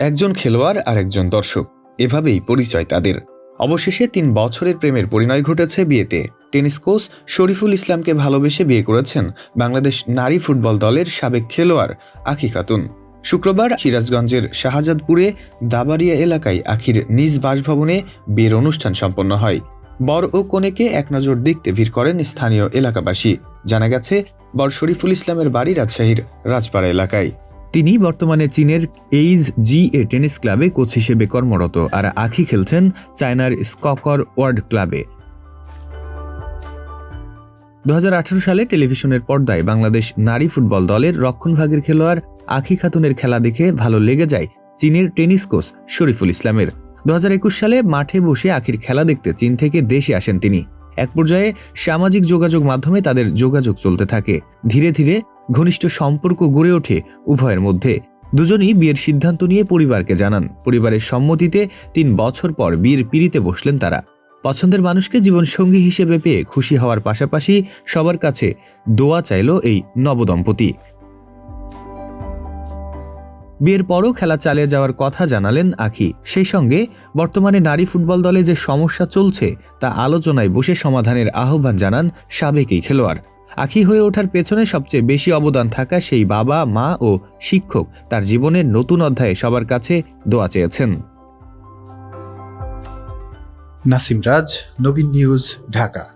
একজন খেলোয়াড় আর একজন দর্শক। এভাবেই পরিচয় তাদের। অবশেষে তিন বছরের প্রেমের পরিণয় ঘটেছে বিয়েতে। টেনিস কোচ শরীফুল ইসলামকে ভালোবেসে বিয়ে করেছেন বাংলাদেশ নারী ফুটবল দলের সাবেক খেলোয়াড় আখি খাতুন। শুক্রবার সিরাজগঞ্জের শাহজাদপুরে দাবারিয়া এলাকায় আখির নিজ বাসভবনে বিয়ের অনুষ্ঠান সম্পন্ন হয়। বর ও কনেকে এক নজর দেখতে ভিড় করেন স্থানীয় এলাকাবাসী। জানা গেছে, বর শরীফুল ইসলামের বাড়ি রাজশাহীর রাজপাড়া এলাকায়। তিনি বর্তমানে চীনের এইজ জি এ টেনিস ক্লাবে কোচ হিসেবে কর্মরত আর আখি খেলছেন চায়নার স্ককর ওয়ার্ল্ড ক্লাবে দু হাজার আঠারো সালে টেলিভিশনের পর্দায় বাংলাদেশ নারী ফুটবল দলের রক্ষণভাগের খেলোয়াড় আখি খাতুনের খেলা দেখে ভালো লেগে যায় চীনের টেনিস কোচ শরীফুল ইসলামের। দু হাজার একুশ সালে মাঠে বসে আখির খেলা দেখতে চীন থেকে দেশে আসেন তিনি। এক পর্যায়ে সামাজিক যোগাযোগ মাধ্যমে তাদের যোগাযোগ চলতে থাকে। ধীরে ধীরে ঘনিষ্ঠ সম্পর্ক গড়ে ওঠে উভয়ের মধ্যে। দুজনই বিয়ের সিদ্ধান্ত নিয়ে পরিবারকে জানান। পরিবারের সম্মতিতে তিন বছর পর বিয়ের পিড়িতে বসলেন তারা। পছন্দের মানুষকে জীবনসঙ্গী হিসেবে পেয়ে খুশি হওয়ার পাশাপাশি সবার কাছে দোয়া চাইল এই নবদম্পতি। বিয়ের পরও খেলা চালিয়ে যাওয়ার কথা জানালেন আখি। সেই সঙ্গে বর্তমানে নারী ফুটবল দলে যে সমস্যা চলছে, তা আলোচনায় বসে সমাধানের আহ্বান জানান সাবেক এই খেলোয়াড়। আখি হয়ে ওঠার পেছনে সবচেয়ে বেশি অবদান থাকা সেই বাবা, মা ও শিক্ষক তার জীবনের নতুন অধ্যায়ে সবার কাছে দোয়া চেয়েছেন। নাসিম রাজ নবীন নিউজ, ঢাকা।